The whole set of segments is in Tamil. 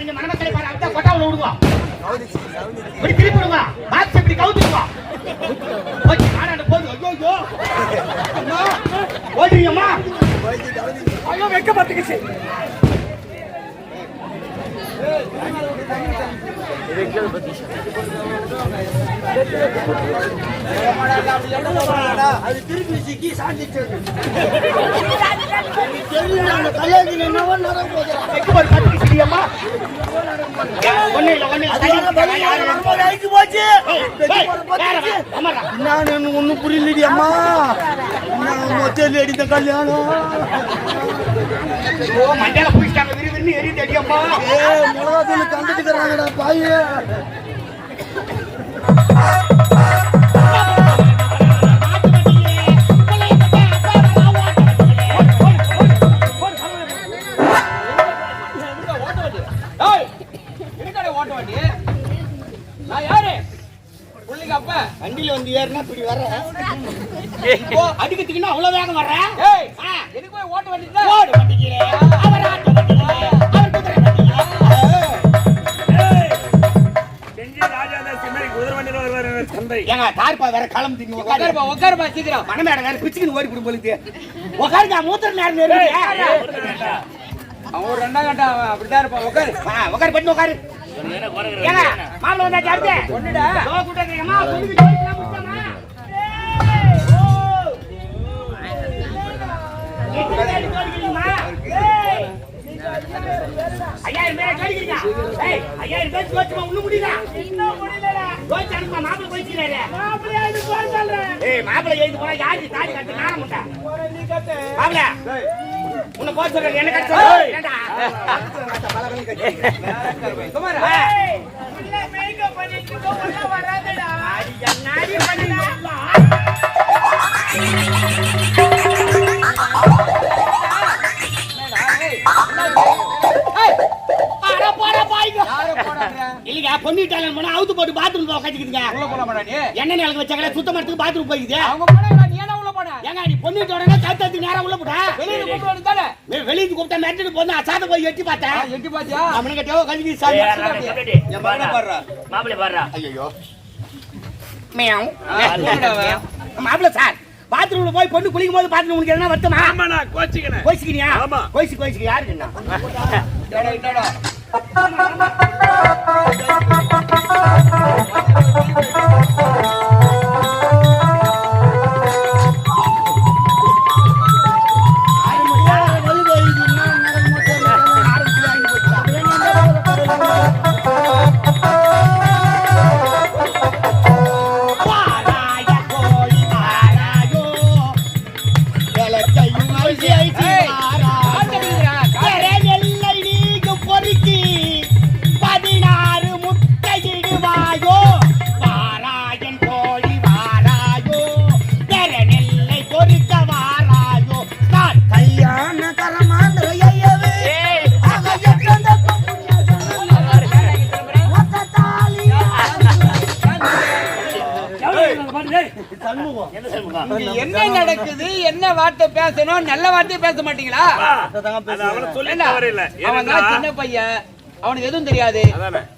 நீங்க மணமக்களை பாரு விடுவோம் இப்படி திருப்பி விடுங்க பாக்ஸ் இப்படி கவுத்துக்குவோம் ஓகே ஆடாண்ட ஐயோ ஐயோ ஓடுறீங்கம்மா. ஐயோ வெக்க பார்த்துக்கிச்சு அது திருப்பி சிக்கி சாஞ்சிச்சது என்னவோ நடக்க ஒண்ணு நான் புரியலடி அம்மா கல்யாணம். ஓ எரியுது அடியம்மா ஏ அப்பா. வண்டியில வந்து ஏறினா இப்படி வர அடிக்கிறதுக்குன்னா அவ்வளவு வேகம் வர்ற? எதுக்கு போய் ஓட்ட வண்டில? ஓடு வண்டிக்கிறே அவர் ஆட்ட வண்டிக்கிறே அவர் குதிரை வண்டிக்கிறே செஞ்சி ராஜாதாசி மாதிரி குதிரை வண்டியில வருவாரு தந்தை. ஏங்க தார்பா வேற களம் திங்க. உட்காரு. உட்காருப்பா, உட்காருப்பா, சீக்கிரம். மனமேட வேற பிச்சுக்கின்னு ஓடி போடும் பொழுது. உட்காருங்க மூத்திர நேரம் நெருங்குது. அவன் ஒரு ரெண்டாம் அவன் அப்படிதான் இருப்பான், உட்காரு. ஆ, உட்காரு பண்ணி உட்காரு. ஏங்க மாப்பிள்ள வந்தாச்சு அடுத்து. ஒண்ணுடா. தோ ஐயாயிரம் பேரை ஜோதிக்கிறீங்க. ஐயாயிரம் பேர் முடியல. எழுதி போனா கட்டு உண்டா? உன்னை போக சொல்றேன், என்ன இல்லைங்க பொண்ணுட்டாலும் போனா அவுத்து போட்டு பாத்ரூம் போய் உட்காந்துக்குதுங்க உள்ள நிலக்கு வச்சாங்களே சுத்தம் பண்ணதுக்கு பாத்ரூம் போய்க்குது. அவங்க நீ உள்ள போன? ஏங்க நீ உடனே தத்து நேரம் உள்ள போட்டா வெளியில கூப்பிட்டு மிரட்டிட்டு போனா அசாத போய் எட்டி ஆ, பார்த்தேன் எட்டி பாத்தியா? அவனுக்கு சாமி என் ஐயோ மியாவ். சார் பாத்ரூம்ல போய் பொண்ணு குளிக்கும் போது பாத்ரூம் உனக்கு என்ன வருத்தமா? ஆமா நான் கோச்சிக்கினேன் கோயிச்சுக்கினியா ஆமா. கோயிச்சு கோயிச்சுக்கு யாருக்கு என்ன? இந்தாடா, இந்தாடா. என்ன நடக்குது? என்ன வார்த்தை பேசணும்? நல்ல வார்த்தையை பேச மாட்டீங்களா? சின்ன பையன். அவனுக்கு எதுவும் தெரியாது.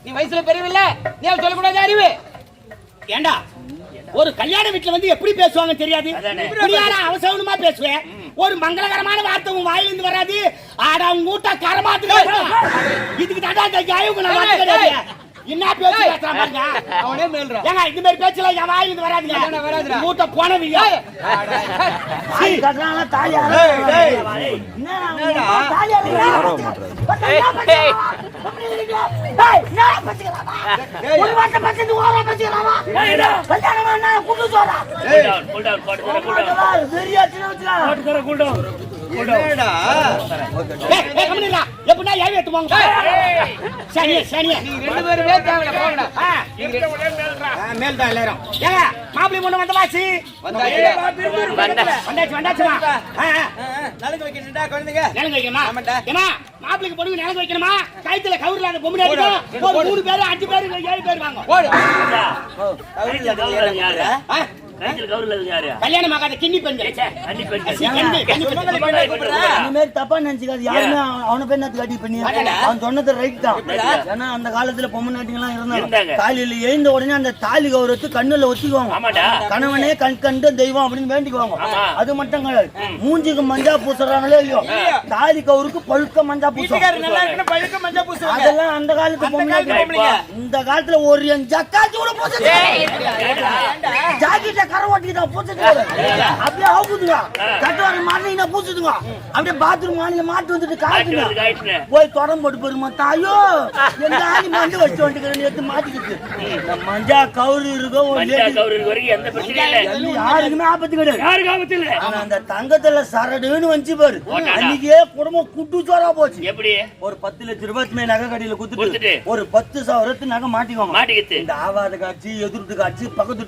நீ வயசுல பெரியவில்ல? நீ அவன் சொல்லக்கூடாது அறிவு. ஏண்டா? ஒரு கல்யாண வீட்டுல வந்து எப்படி பேசுவாங்க தெரியாது? அவசரமா பேசுவேன் ஒரு மங்களகரமான வார்த்தை உன் வாயிலிருந்து வராது. ஆடா உன் மூட்டை கரமாத்து இதுக்கு தாண்டா இந்த கிடையாது. என்ன பேச்சு பேசுறான் பாருங்க அவனே மேல்றான் ஏங்க இந்த மாதிரி பேச்சுல என் வாயிலிருந்து அதானே, வராதுங்க வராதுடா. மூட்டை போனவீங்க தாலி கட்டுறாங்க தாலி என்னடா சனிய சனிய. ரெண்டு பேருமே தேவையில்ல போங்கடா. ஆ, ஒரே மேல்றா. ஆ, மேல்தான் எல்லாரும். ஏங்க மாப்பிள்ளை பொண்ணு வந்த வாசி வந்தாச்சு. வந்தாச்சு. வந்தாச்சுமா? ஆ, ஆ. நலுங்கு வைக்கணும்டா குழந்தைங்க. நிலங்கு வைக்கணுமா? ஆமாண்டா. ஏமா மாப்பிளைக்கு பொண்ணு நிலங்கு வைக்கணுமா? கைத்துல கவுர்ல அந்த அடிக்கும் போடு. ஒரு மூணு பேரு அஞ்சு பேரு ஏழு பேர் வாங்க. போடு. யாரு கல்யாணம் ஆகாத கிண்ணி பெண்கள் தப்பா நினைச்சுக்காது யாருமே அவன் பண்ணி அவன் சொன்னது ரைட் தான் ஏன்னா அந்த காலத்துல பொம்மை நாட்டிங்கெல்லாம் இருந்தாங்க. காலையில எழுந்த உடனே அந்த தாலி கௌரவத்தை கண்ணுல ஒத்திக்குவாங்க கணவனே கண் கண்டு தெய்வம் அப்படின்னு வேண்டிக்குவாங்க. அது மட்டும் கிடையாது மூஞ்சிக்கு மஞ்சா பூசுறாங்களோ இல்லையோ தாலி கவுருக்கு பழுக்க மஞ்சா பூசுவாங்க அதெல்லாம் அந்த காலத்து பொம்மை. இந்த காலத்துல ஒரு ஜக்காச்சி கூட ஜாக்கெட்ட கரை ஓட்டிக்கிட்டா பூசுது அப்படியே அவுக்குதுங்க. கட்டுவாரு மாட்டினா பூசுதுங்க அப்படியே பாத்ரூம் மாநில மாட்டு வந்துட்டு காட்டுன. போய் தொடம் போட்டு போருமா தாயோ. எங்க ஆளி மண்டு வச்சு வந்துக்கிறேன் எடுத்து மாட்டிக்கிட்டு. மஞ்சா கவுரு இருக்கோ ஒரு மஞ்சா lady- கௌரவ வரைக்கும் எந்த பிரச்சனையும் இல்ல. எல்லாம் யாருக்குமே ஆபத்து கிடையாது. யாருக்கு ஆபத்து இல்ல? ஆனா அந்த தங்கத்துல சரடுன்னு வந்துச்சு பாரு. அன்னைக்கே குடும்பம் குட்டு சோறா போச்சு. எப்படி? ஒரு பத்து லட்சம் ரூபாய் நகை கடையில. குத்துட்டு ஒரு பத்து சவரத்து நகை மாட்டிக்கோங்க. மாட்டிக்கிட்டு. இந்த ஆவாத காட்சி எதிர்த்து காட்சி பக்கத்து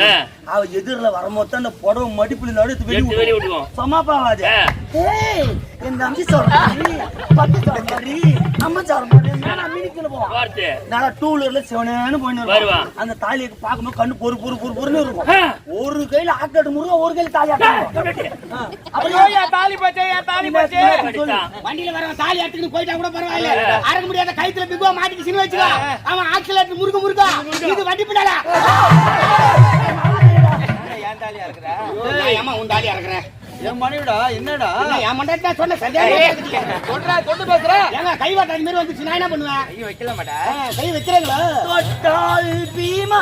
ஆ. அவ எதிரில வரும்போது அந்த புடவை மடிப்புல நடுத்து வெளிய எடுத்து வெளிய விடுவோம் சமாப்பாவாது என் தம்பி சொல்றாரு பத்து சொல்றாரு அம்மா சொல்றாரு நான் மினிக்கல போவான். பார்த்து. நான் டூ வீலர்ல சிவனேன்னு போயின்னு வருவான். அந்த தாலியை பார்க்கும்போது கண்ணு பொறு பொறு பொறு பொறுன்னு இருக்கும். ஒரு கையில ஆக்காடு முருக ஒரு கையில தாலி போச்சே போச்சே. அப்படித்தான். வண்டியில வரவன் தாலி எடுத்துக்கிட்டு போயிட்டா கூட பரவாயில்ல. அறக்க முடியாத கைத்துல பிகுவா மாட்டிக்கு சின்ன வச்சுக்கோ. அவன் முருக முருகா இது வண்டி பின்னால. தாலியா இருக்கிற ஏமா உன் தாலி இறக்குறேன் என் மனைவிடா என்னடா என் மண்டாட்டி சொன்ன சந்தேகம் சொல்றா கொண்டு பேசுற ஏங்க கை வாட்டாடி மாதிரி வந்துச்சு நான் என்ன பண்ணுவேன் ஐயோ வைக்கல மாட்டா கை வைக்கிறீங்களா தொட்டால் பீமா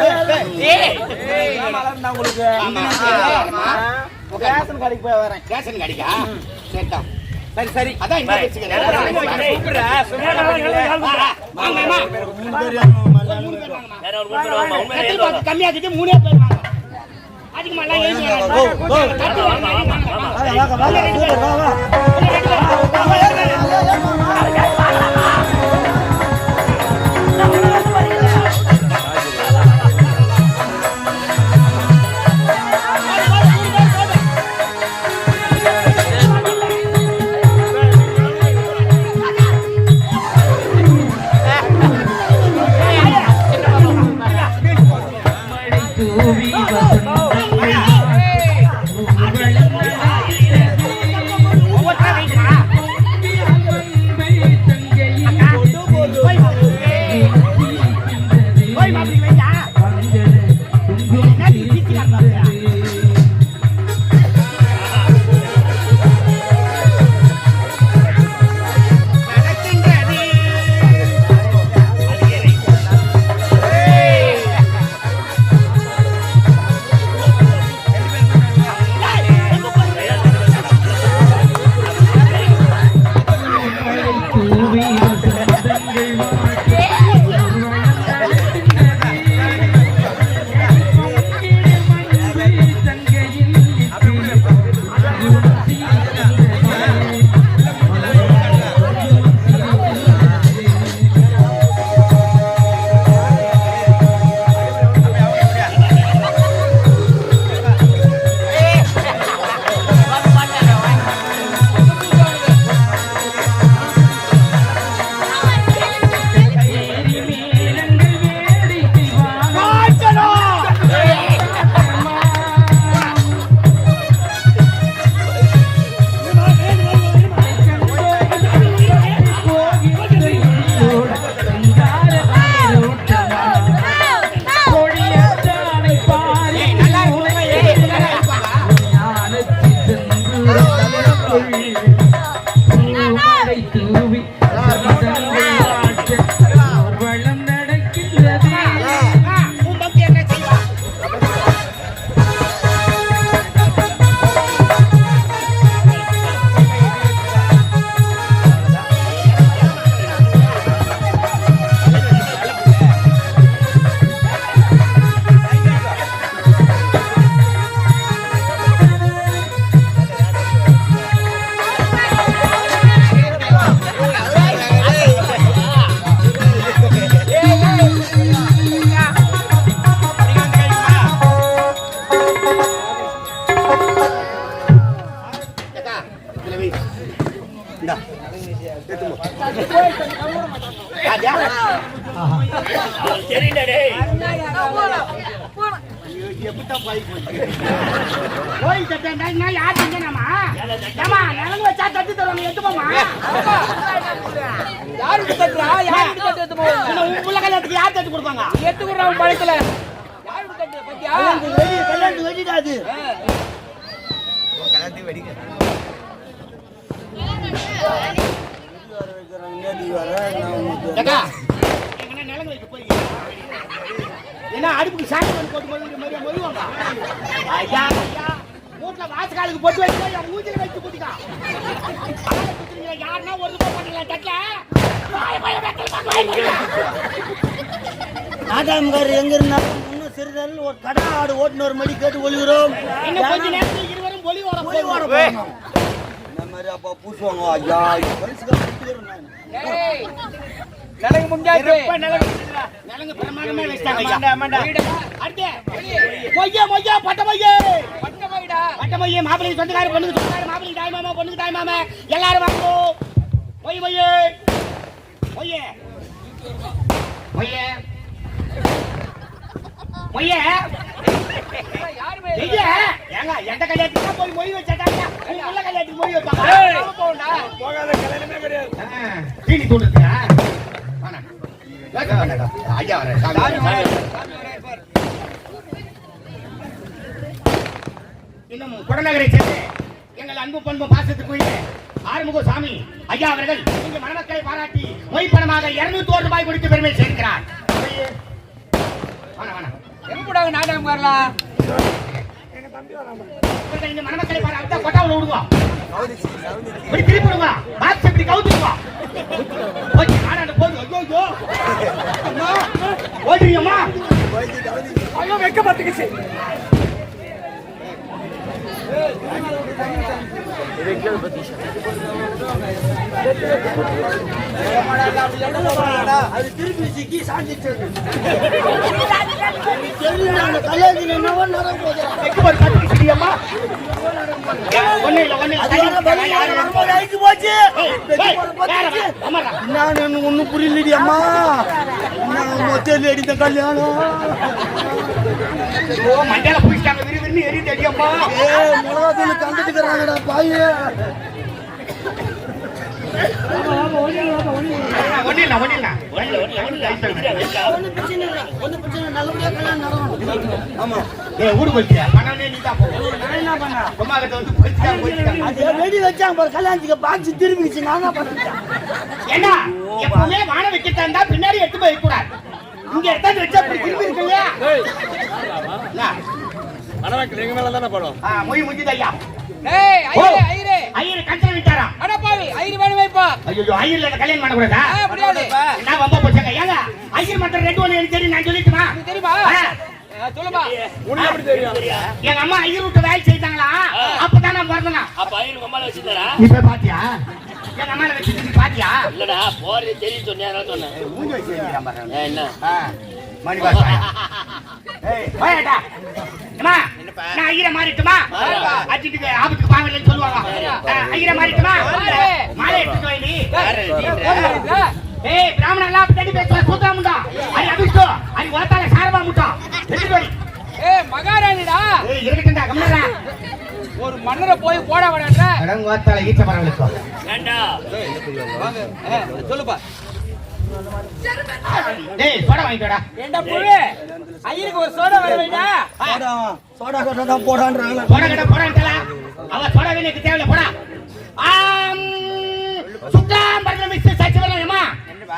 மலர்ந்தா உங்களுக்கு ரேஷன் கடைக்கு போய் வரேன் ரேஷன் கடைக்கா சரிதான் சரி சரி அதான் இந்த வச்சுக்கிறேன் கூப்பிடுறா சும்மா வாங்க வாங்க வேற ஒரு மூணு வாமா உண்மையிலே கட்டில் ஏறுவாங்க. பாக்கு கம்மியாக்கிட்டு மூணே பேர் வாங்க அதிகமா கொடுப்பாங்க எடுத்துக்குறான் பழத்துல யாரு வீட்டு என்ன அடுப்புக்கு சாணி மண் போட்டு மாதிரியா மொழிவாங்க ஐயா ஐயா. வீட்டுல வாசகாலுக்கு பொட்டு வச்சு என் மூஞ்சில வச்சு குடிக்கா யாருன்னா ஒரு ரூபாய் போட்டீங்களா தட்டல எங்க இருந்தாலும் இன்னும் சிறிதளவு ஒரு கடா ஆடு ஓட்டுநர் மடி கேட்டு ஒழுகிறோம். இன்னும் கொஞ்ச நேரத்தில் இருவரும் ஒளி வர ஒளி வர போகுது. போகணும். இந்த மாதிரி அப்பா பூசுவாங்க ஐயா நிலங்க முடிஞ்சாச்சு நிலங்கு அடுத்து, மொய்யா, மொய்யா, பட்டை மொய்யே. பட்ட மொய்யே, மாப்பிள்ளைக்கு சொந்தக்காரர், பொண்ணுக்கு சொந்தக்காரர், மாப்பிள்ளைக்கு தாய் மாமா, பொண்ணுக்கு தாய் மாமா, எல்லாரும் வாங்கோ. மொய், மொய்யே. மொய்யே. மொய்யே. மொய்யே. ஏங்க, எந்த கல்யாணத்துக்கு போய் மொய் வச்சாட்டாங்க? உங்க புள்ள கல்யாணத்துக்கு வைப்பாங்க? போண்டா போகாத கல்யாணமே கிடையாது தீனி? ஐயா வரேன். இன்னும் குடநகரை சேர்ந்து எங்கள் அன்பு பண்பு பாசத்துக்குரிய ஆறுமுக சாமி ஐயா அவர்கள் இங்கு மணமக்களை பாராட்டி மொய் பணமாக இருநூத்தி ஒரு ரூபாய் கொடுத்து பெருமை சேர்க்கிறார் வேணாம், வேணாம். எங்க போடாங்க நாடகம் வரலாம் இவர்கள் இந்த மணமக்களை பாராட்ட கொட்டாவில் விடுவா. இப்படி திருப்பி விடுவா பாக்ஸ் இப்படி கவுத்துடுவா ஓகே ஆடாட போது ஐயோ ஐயோ. அம்மா ஓடுறீங்கம்மா ஐயோ வெக்க மாட்டேங்குச்சு அது திருப்பி சிக்கி சாஞ்சிச்சது தெரியல அந்த கல்யாணத்துல என்னவோ நடக்க போகுது வெக்க மாட்டு கத்துக்கிச்சு அம்மா ஒண்ணு நான் புரியலடி அம்மா மொத்தம் அடித்த கல்யாணம். மண்டல புடிச்சாங்க விரு எரியுது அடி அம்மா ஏ பாக்ஸ் திரும்பிச்சு நான் பண்ணிட்டேன் ஏண்டா எப்பவுமே வான இருந்தா பின்னாடி எடுத்து போய் கூடாது. இங்க எடுத்தாந்து வச்சா அப்படி திரும்பி இருக்கு இல்லையா? மணமக்கள் எங்க மேல தானே படம் மொய் முடிஞ்சது ஐயா ஏய் ஐயரே ஐயரே. ஐயர் கஞ்சன விட்டாரா? அட பாவி ஐயர் வேணும் வைப்பா. ஐயோ ஐயர்ல என்ன கல்யாணம் முடியாது. என்ன வம்ப போச்சாங்க? ஏங்க ஐயர் மட்டும் ரெண்டு ஒண்ணு எனக்கு தெரியும் நான் சொல்லிட்டுமா? தெரியுமா? சொல்லுப்பா உனக்கு எப்படி தெரியும்? எங்க அம்மா ஐயர் விட்டு வேலை செய்தாங்களா? அப்பதான் நான் பிறந்தனா? அப்ப ஐயரு கம்மால வச்சிருந்தாரா? நீ போய் பாத்தியா? எங்க அம்மா வச்சு நீ பாத்தியா? இல்லடா போறது தெரியும் சொன்னேன் மூஞ்சி என்ன? ஆ, மணி பாசா. ஏய், போயாடா. அம்மா, நான் ஐயரை மாறிட்டுமா? அஜித்துக்கு ஆபத்துக்கு சொல்லுவாங்க. ஐயரை மாறிட்டுமா? மாறு. மாலை எடுத்துட்டு வா நீ. யாரு நீ? போடுறா. ஏய், பிராமணன் எல்லாம் பின்னாடி பேசுவா, சூத்திரா முண்டா. சாரபா முட்டா. ஏய் மகாராணிடா ஏய், இருக்கட்டும்டா. ஒரு மன்னரை போய் போட அடங்கு ஓத்தால ஈச்ச மரம். வேண்டாம் சொல்லுப்பா டேய், சோடா வாங்கிக்கோடா. ஏண்டா புழு ஐயருக்கு ஒரு சோடா வர வேண்டா சோடா சோடா கட்டா தான் போடான்றாங்களா சோடா கடை போடான்ட்டல. அவ சோடா போடா. ஆம், சுத்தம்.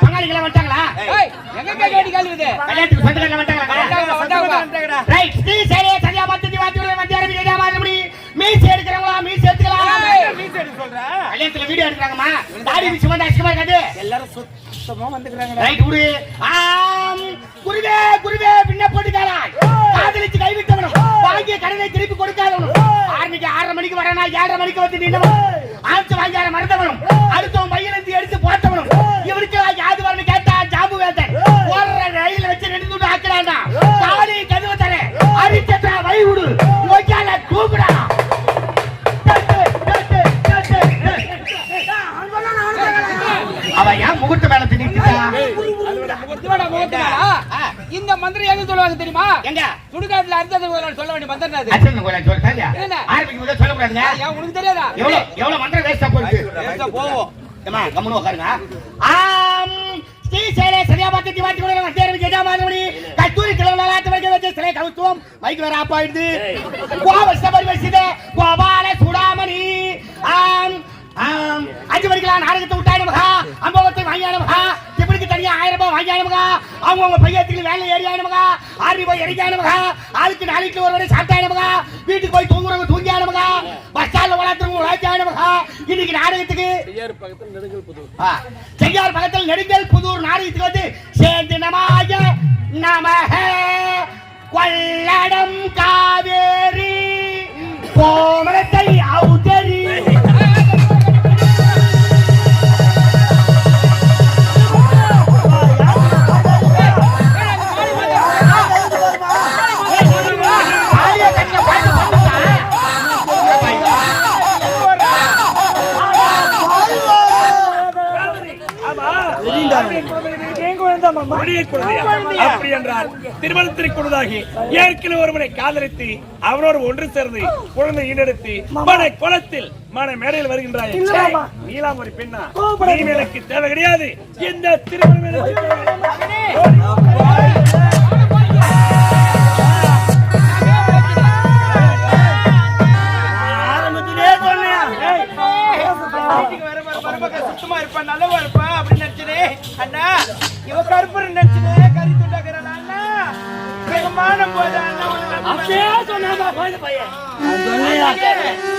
பங்காளிகளா வந்துட்டாங்களா? ஏய் எங்க இது? கல்யாணத்துக்கு சொந்தக்காரங்க வந்துட்டாங்களா? வந்தாங்க ரைட் ஸ்ரீ சரியா சரியா பத்தி வாத்தி விட மத்திய அரபி கேட்டா மாதிரி மீஸ் எடுக்கிறவங்களா? மீஸ் எடுத்துக்கலாம். கல்யாணத்துல வீடியோ எடுக்கிறாங்கம்மா. தாடி மிஸ் வந்து அசிங்கமா இருக்காது. எல்லாரும் சுத்தமா வந்துக்கிறாங்கடா ரைட் விடு ஆம். குருவே குருவே காதலிச்சு கைவிட்டவனும் வாங்கிய கடனை திருப்பி கொடுக்காதவனும். ஆரம்பிக்க ஆறரை மணிக்கு வரனா? ஏழரை மணிக்கு வந்து நின்றவனும் ஆச்சு வாங்கியார மறந்தவனும். எங்க சொல்லுவாங்க தெரியுமா? எங்க? சுடுகாட்டுல அர்த்தத்தை சொல்ல வேண்டிய மந்திரம் அது அச்சன் கோயில சொல்றாங்க என்ன? ஆரம்பிக்கும் போது சொல்லக்கூடாதுங்க. ஏன் உனக்கு தெரியாதா? எவ்வளவு எவ்வளவு மந்திரம் வேஸ்டா போயிருக்கு பேச போவோம் ஏமா கம்முனு உட்காருங்க. ஆம் ஸ்ரீ சேலே சரியா பார்த்து திவாட்டி கூட வந்தேர் விஜயா மாதவடி கத்தூரி கிளம்பல லாத்த வைக்க வச்ச சிலை கவுத்துவம். மைக் வேற ஆப் ஆயிடுது. கோவஸ்த பரிவசிதே கோபால சூடாமணி. ஆம் ஆம். அஞ்சு மணிக்கெல்லாம் நாடகத்தை விட்டாய் நமகா. அம்பவத்தை வாங்கியா இப்படிக்கு தனியா ஆயிரம் ரூபாய் நமகா அவங்க உங்க பையத்துக்கு வேலை ஏறியா நமகா ஆறு போய் இறங்கியா நமகா ஆளுக்கு நாளைக்கு ஒரு வரை சாப்பிட்டா வீட்டுக்கு போய் தூங்குறவங்க தூங்கியா நமகா பஸ் ஸ்டாண்ட்ல வளர்த்துறவங்க உழைச்சா நமகா இன்னைக்கு நாடகத்துக்கு செய்யார் பக்கத்தில் நெடுங்கல் புதூர். நாடகத்துக்கு வந்து சேர்ந்து நமாய நமக. கொள்ளடம் காவேரி கோமரத்தை அவுதரி திருமணத்திற்கு குழுதாகி ஏற்கனவே ஒருவனை காதலித்து அவனோடு ஒன்று சேர்ந்து குழந்தை ஈடெடுத்து மன குளத்தில் மன மேடையில் வருகின்றாய். நீலாம் ஒரு பெண்ணா. எனக்கு தேவை கிடையாது. இந்த திருமணம்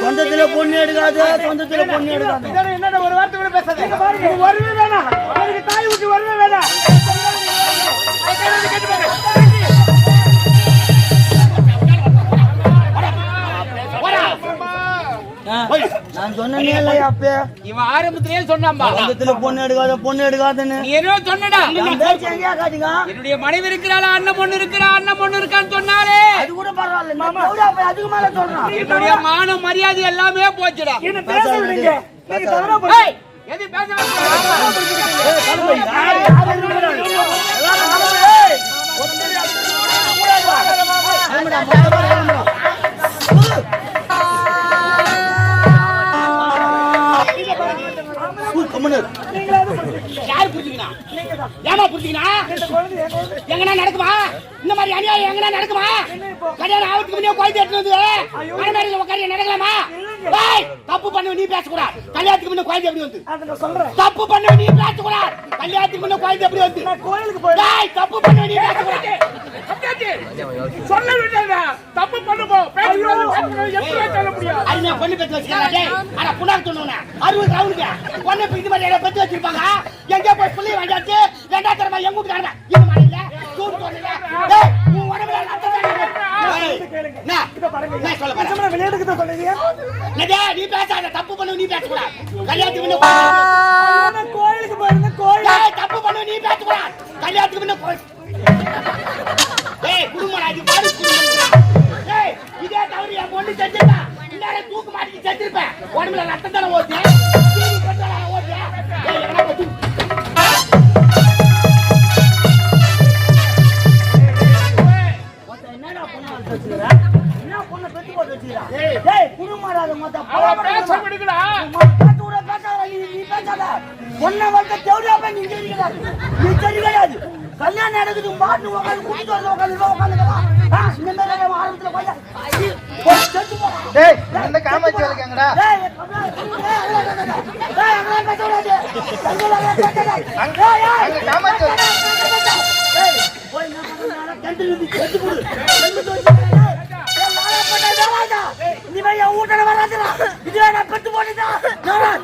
சொந்தத்துல பொண்ணு எடுக்காத சொந்தத்துல பொண்ணு எடுக்காத. என்னடா ஒரு வார்த்தை கூட பேசாத. வருவே வேணாம். தாய் விட்டு வருவே வேணாம். நான் சொன்னேனே இல்லையா அப்பே இவன் ஆரம்பத்திலேயே சொன்னாம்பா சொந்தத்துல பொண்ணு எடுக்காத பொண்ணு எடுக்காதுன்னு நீ என்ன சொன்னடா என்னுடைய மனைவி இருக்கிறாளா அண்ணன் பொண்ணு இருக்கிறா அண்ணன் பொண்ணு இருக்கான்னு சொன்னாலே அது கூட பரவாயில்ல மாமா அதுக்கு மேல சொல்றான் என்னுடைய மானம் மரியாதை எல்லாமே போச்சுடா பேச விடுங்க ஏய், எது பேச வேண்டாம். யாரு புரிஞ்சுக்கினா? ஏமா புரிஞ்சுக்கினா? எங்கனா நடக்குமா? இந்த மாதிரி அநியாயம் எங்கனா நடக்குமா? கல்யாணம் ஆவத்துக்கு முன்னே குழந்தை எடுத்து வந்து மனமேடையில் உட்காந்து நடக்கலாமா? தப்பு பண்ண நீ பேசக்கூடாது. கல்யாணத்துக்கு முன்ன குழந்தை எப்படி வந்து? தப்பு பண்ண நீ பேசக்கூடாது. கல்யாணத்துக்கு முன்ன குழந்தை எப்படி வந்து? ஏய், தப்பு பண்ண நீ பேசக்கூடாது. சொல்ல விட்டா தப்பு பேசக்கூடாது பேசக்கூடாது எப்படி சொல்ல முடியும் அருமையா பொண்ணு பெற்று வச்சிருக்காங்க டேய். ஆனா புண்ணாக்கு சொன்னவன அறுபது ரவுண்டுங்க பொண்ணு இது மாதிரி பெற்று வச்சிருப்பாங்க? எங்க போய் புள்ளி வாங்கியாச்சு ரெண்டா தரமா எங்க வீட்டுக்காரங்க மாதிரி இல்ல தூண்டு உடம்புல. ஏய், என்ன? என்ன சொல்ல போற? என்னடா, நீ பேசாத தப்பு பண்ணு நீ பேசக்கூடாது கல்யாணத்துக்கு முன்ன கோயிலுக்கு போயிருந்த கோயில் தப்பு பண்ணு நீ பேசக்கூடாது கல்யாணத்துக்கு முன்ன கோயில். டேய் குடும்பம் இது பாரு குடும்பம் டேய் இதே தவறு என் பொண்ணு செஞ்சிருந்தா இந்நேரம் தூக்கு மாட்டி செஞ்சிருப்பேன் உடம்புல பொண்ணை வளர்த்த தேவடியா போய் நீ இங்க இருக்கிறாரு. நீ சரி கிடையாது. கல்யாணம் நடக்குது மாட்டு உட்காந்து குடிச்சு வந்து உட்காந்து உட்காந்துக்கலாம் இந்த மாதிரி நம்ம ஆரம்பத்துல கொஞ்சம் போய் செத்து போ. டேய் இந்த காமாட்சி வலிக்காங்கடா டேய், கம்முனு, டேய், டேய், டேய், டேய், டேய், அங்கெல்லாம் பேச விடாது. அங்கெல்லாம் பேச விடாது. டேய், ஏய், அங்க காமாட்சி வலி- டேய், போய் என்ன பண்றீங்க? கிணத்துல இருந்து செத்து போடு. செத்து போடு. டேய், டேய், நானே போட்டேன், வேணாம்டா. இனிமே என் வீட்டுல வராதுடா. இதுவே நான் பெத்து போட்டுட்டா, நான் செத்து இருப்பேன்.